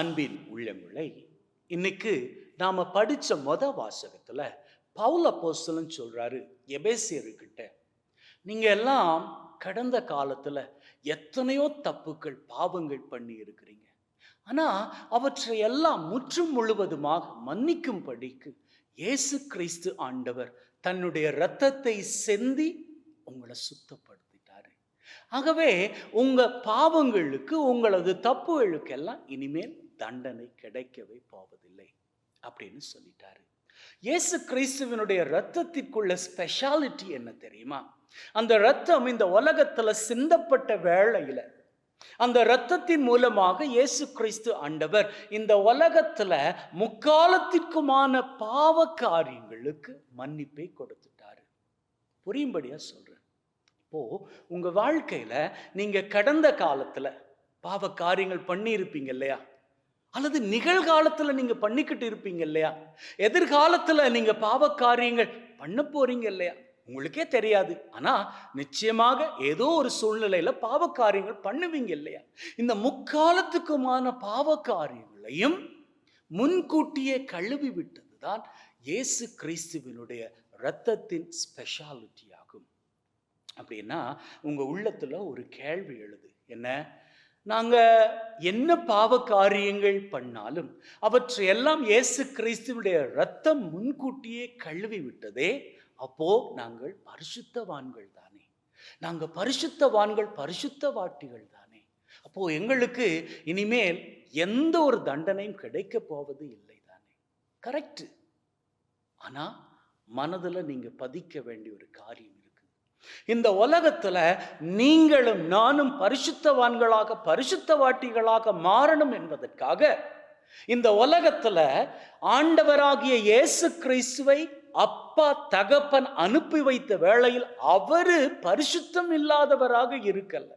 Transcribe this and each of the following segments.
அன்பின் உள்ளங்களை இன்னைக்கு நாம் படித்த மொத வாசகத்தில் பவுல போஸ்தலன் சொல்கிறாரு எபேசியர்கிட்ட. நீங்கள் எல்லாம் கடந்த காலத்தில் எத்தனையோ தப்புக்கள் பாவங்கள் பண்ணி இருக்கிறீங்க. ஆனால் அவற்றை எல்லாம் முற்றும் முழுவதுமாக மன்னிக்கும்படிக்கு இயேசு கிறிஸ்து ஆண்டவர் தன்னுடைய இரத்தத்தை செந்தி உங்களை சுத்தப்படுத்திட்டாரு. ஆகவே உங்கள் பாவங்களுக்கு உங்களது தப்புகளுக்கெல்லாம் இனிமேல் தண்டனை கிடைக்கவே போவதில்லை அப்படின்னு சொல்லிட்டாரு. இயேசு கிறிஸ்துவனுடைய ரத்தத்திற்குள்ள ஸ்பெஷாலிட்டி என்ன தெரியுமா? அந்த ரத்தம் இந்த உலகத்துல சிந்தப்பட்ட வேளையில அந்த ரத்தத்தின் மூலமாக இயேசு கிறிஸ்து ஆண்டவர் இந்த உலகத்துல முக்காலத்திற்குமான பாவ காரியங்களுக்கு மன்னிப்பை கொடுத்துட்டாரு. புரியும்படியா சொல்றேன். இப்போ உங்க வாழ்க்கையில நீங்க கடந்த காலத்துல பாவ காரியங்கள் பண்ணியிருப்பீங்க இல்லையா? அல்லது நிகழ்காலத்தில் நீங்கள் பண்ணிக்கிட்டு இருப்பீங்க இல்லையா? எதிர்காலத்தில் நீங்கள் பாவ காரியங்கள் பண்ண போறீங்க இல்லையா? உங்களுக்கே தெரியாது. ஆனால் நிச்சயமாக ஏதோ ஒரு சூழ்நிலையில் பாவ காரியங்கள் பண்ணுவீங்க இல்லையா? இந்த முக்காலத்துக்குமான பாவ காரியங்களையும் முன்கூட்டியே கழுவி விட்டது தான் இயேசு கிறிஸ்துவினுடைய இரத்தத்தின் ஸ்பெஷாலிட்டி ஆகும். அப்படின்னா உங்கள் உள்ளத்தில் ஒரு கேள்வி எழுது. என்ன? நாங்க என்ன பாவ காரியங்கள் பண்ணாலும் அவற்றையெல்லாம் இயேசு கிறிஸ்துவுடைய ரத்தம் முன்கூட்டியே கழுவி விட்டதே அப்போ நாங்கள் பரிசுத்தவான்கள் தானே. நாங்கள் பரிசுத்தவான்கள் பரிசுத்தவாட்டிகள் தானே. அப்போ எங்களுக்கு இனிமேல் எந்த ஒரு தண்டனையும் கிடைக்க போவது இல்லை தானே. கரெக்ட் ஆனா மனதுல நீங்க பதிக்க வேண்டிய ஒரு காரியம் இந்த உலகத்துல நீங்களும் நானும் பரிசுத்தவான்களாக பரிசுத்தவாட்டிகளாக மாறணும் என்பதற்காக இந்த உலகத்துல ஆண்டவராகிய இயேசு கிறிஸ்துவை அப்பா தகப்பன் அனுப்பி வைத்த வேளையில் அவரு பரிசுத்தம் இல்லாதவராக இருக்கல்ல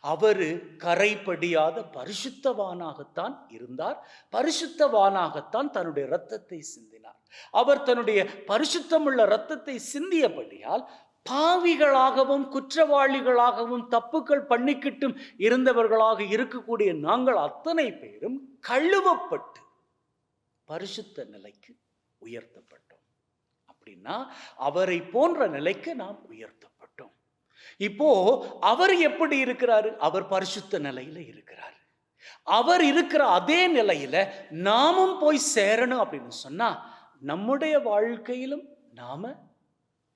அவரு கரைப்படியாத பரிசுத்தவானாகத்தான் இருந்தார். பரிசுத்தவானாகத்தான் தன்னுடைய இரத்தத்தை சிந்தினார். அவர் தன்னுடைய பரிசுத்தமுள்ள இரத்தத்தை சிந்தியபடியால் பாவிகளாகவும் குற்றவாளிகளாகவும் தப்புக்கள் பண்ணிக்கிட்டும் இருந்தவர்களாக இருக்கக்கூடிய நாங்கள் அத்தனை பேரும் கழுவப்பட்டு பரிசுத்த நிலைக்கு உயர்த்தப்பட்டோம். அப்படின்னா அவரை போன்ற நிலைக்கு நாம் உயர்த்தப்பட்டோம். இப்போ அவர் எப்படி இருக்கிறாரு? அவர் பரிசுத்த நிலையில இருக்கிறார். அவர் இருக்கிற அதே நிலையில நாமும் போய் சேரணும் அப்படின்னு சொன்னா நம்முடைய வாழ்க்கையிலும் நாம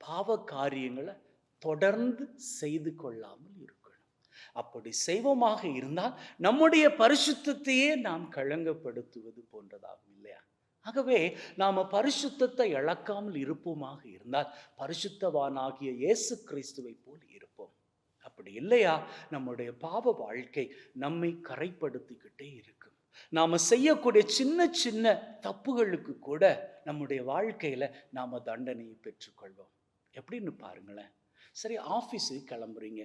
பாவ காரியங்களை தொடர்ந்து செய்து கொள்ளாமல் இருக்கணும். அப்படி செய்வோமாக இருந்தால் நம்முடைய பரிசுத்தையே நாம் களங்கப்படுத்துவது போன்றதாகும் இல்லையா? ஆகவே நாம பரிசுத்தத்தை இழக்காமல் இருப்போமாக இருந்தால் பரிசுத்தவானாகிய இயேசு கிறிஸ்துவை போல் இருப்போம். அப்படி இல்லையா? நம்முடைய பாவ வாழ்க்கை நம்மை கரைப்படுத்திக்கிட்டே இருக்கும். நாம செய்யக்கூடிய சின்ன சின்ன தப்புகளுக்கு கூட நம்முடைய வாழ்க்கையில நாம தண்டனையை பெற்றுக்கொள்வோம். எப்படின்னு பாருங்களேன். சரி ஆஃபீஸுக்கு கிளம்புறீங்க.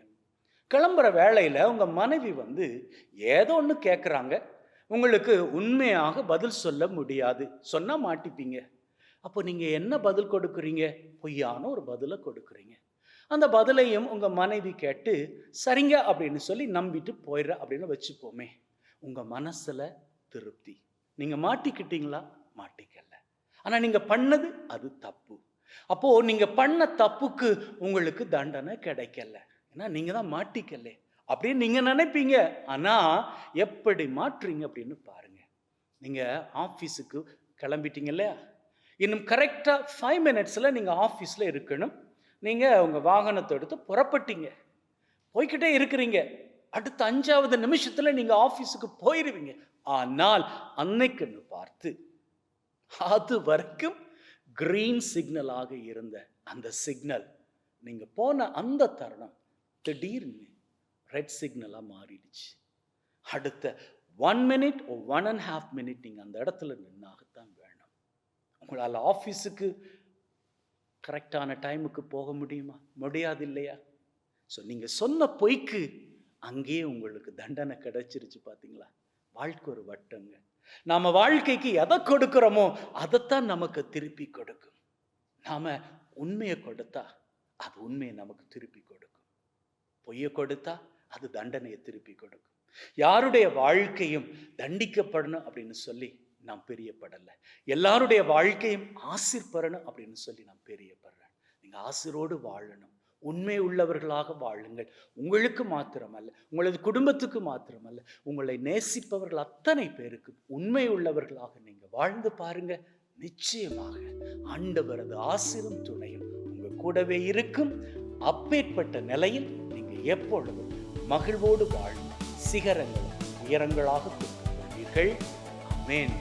கிளம்புற வேலையில் உங்கள் மனைவி வந்து ஏதோ ஒன்று கேட்குறாங்க உங்களுக்கு உண்மையாக பதில் சொல்ல முடியாது. சொன்னால் மாட்டிப்பீங்க. அப்போ நீங்கள் என்ன பதில் கொடுக்குறீங்க? பொய்யான ஒரு பதிலை கொடுக்குறீங்க. அந்த பதிலையும் உங்கள் மனைவி கேட்டு சரிங்க அப்படின்னு சொல்லி நம்பிட்டு போயிடுற அப்படின்னு வச்சுப்போமே. உங்கள் மனசில் திருப்தி. நீங்கள் மாட்டிக்கிட்டீங்களா? மாட்டிக்கல. ஆனால் நீங்கள் பண்ணது அது தப்பு. அப்போ நீங்க பண்ண தப்புக்கு உங்களுக்கு தண்டனை கிடைக்கல. ஏன்னா நீங்க தான் மாட்டிக்கல. அப்படின்னு நீங்க நினைப்பீங்க. ஆனா எப்படி மாற்றுறீங்க அப்படின்னு பாருங்க. நீங்க ஆஃபீஸுக்கு கிளம்பிட்டீங்க இல்லையா? இன்னும் கரெக்டாக ஃபைவ் மினிட்ஸில் நீங்கள் ஆஃபீஸில் இருக்கணும். நீங்கள் உங்கள் வாகனத்தை எடுத்து புறப்பட்டீங்க. போய்க்கிட்டே இருக்கிறீங்க. அடுத்த அஞ்சாவது நிமிஷத்தில் நீங்கள் ஆஃபீஸுக்கு போயிடுவீங்க ஆனால் அன்னைக்குன்னு பார்த்து அது வரைக்கும் கிரீன் சிக்னலாக இருந்த அந்த சிக்னல் நீங்கள் போன அந்த தருணம் திடீர்னு ரெட் சிக்னலாக மாறிடுச்சு. அடுத்த one minute one and half minute நீங்கள் அந்த இடத்துல நின்னாகத்தான் வேணும். உங்களால் ஆஃபீஸுக்கு கரெக்டான டைமுக்கு போக முடியுமா? முடியாது இல்லையா ஸோ நீங்கள் சொன்ன பொய்க்கு அங்கேயே உங்களுக்கு தண்டனை கிடைச்சிருச்சு பார்த்தீங்களா வாழ்க்கை ஒரு வட்டங்க. நாம் வாழ்க்கைக்கு எதை கொடுக்கிறோமோ அதைத்தான் நமக்கு திருப்பி கொடுக்கும். நாம் உண்மையை கொடுத்தா அது உண்மையை நமக்கு திருப்பி கொடுக்கும். பொய்யை கொடுத்தா அது தண்டனையை திருப்பி கொடுக்கும். யாருடைய வாழ்க்கையும் தண்டிக்கப்படணும் அப்படின்னு சொல்லி நான் பெரியப்படலை. எல்லாருடைய வாழ்க்கையும் ஆசிர்படணும் அப்படின்னு சொல்லி நான் பெரியப்படுறேன் நீங்க ஆசிரோடு வாழணும். உண்மை உள்ளவர்களாக வாழுங்கள். உங்களுக்கு மாத்திரமல்ல உங்களது குடும்பத்துக்கு மாத்திரமல்ல உங்களை நேசிப்பவர்கள் அத்தனை பேருக்கு உண்மை உள்ளவர்களாக நீங்கள் வாழ்ந்து பாருங்க. நிச்சயமாக ஆண்டவரது ஆசிரும் துணையும் உங்கள் கூடவே இருக்கும். அப்பேற்பட்ட நிலையில் நீங்கள் எப்பொழுதும் மகிழ்வோடு வாழும் சிகரங்களும் உயரங்களாக தூக்குவீர்கள் அமேன்